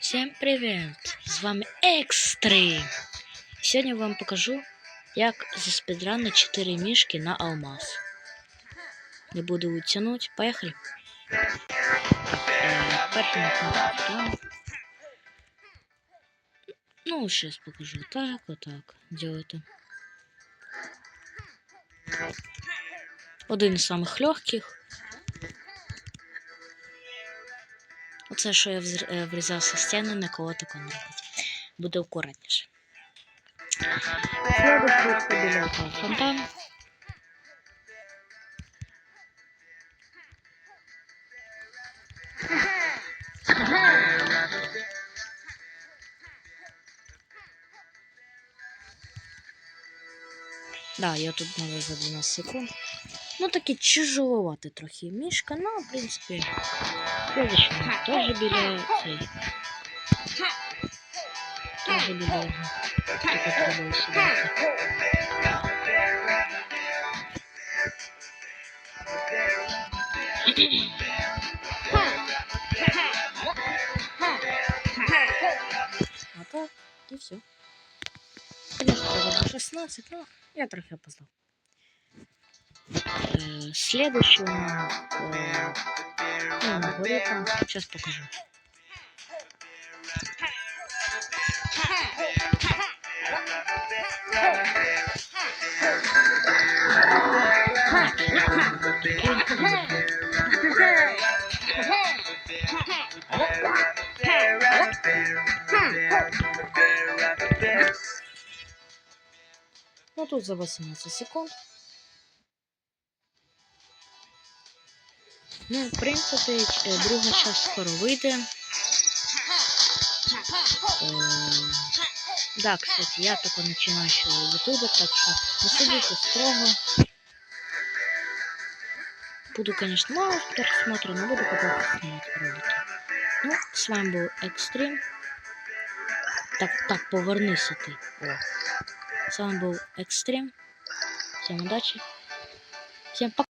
Всем привет! З вами Екстрим. Сьогодні я вам покажу, як заспідранити 4 мішки на алмаз. Не буду тянуть, поехали. Е, Перший кнопку. Ну, сейчас покажу. Так, вот так. Делайте. Один із самих легких. Оце, що я е, врізався в на кого такого не робить. Буде акуратніше. Фонтан. Да, я тут можу за 12 секунд. Ну таки тяжеловато трохи мішка, ну, в принципі, следующий у нас теж біля цей. Теж біля його. Тільки треба сюди. А так, і все. Конечно, треба 16, но я трохи опоздал. Э. Э, ну, там, сейчас покажу. Ну тут за 18 секунд. Ну, в принципі, е, друга часть скоро вийде. Е, Да, кстати, я только начинающий ютубер, так что не судите строго. Буду, конечно, мало просмотра, но буду пытаться снимать ролики. Ну, с вами был Экстрим. Так, так, повернися ты. О. С вами был Экстрим. Всем удачи. Всем пока.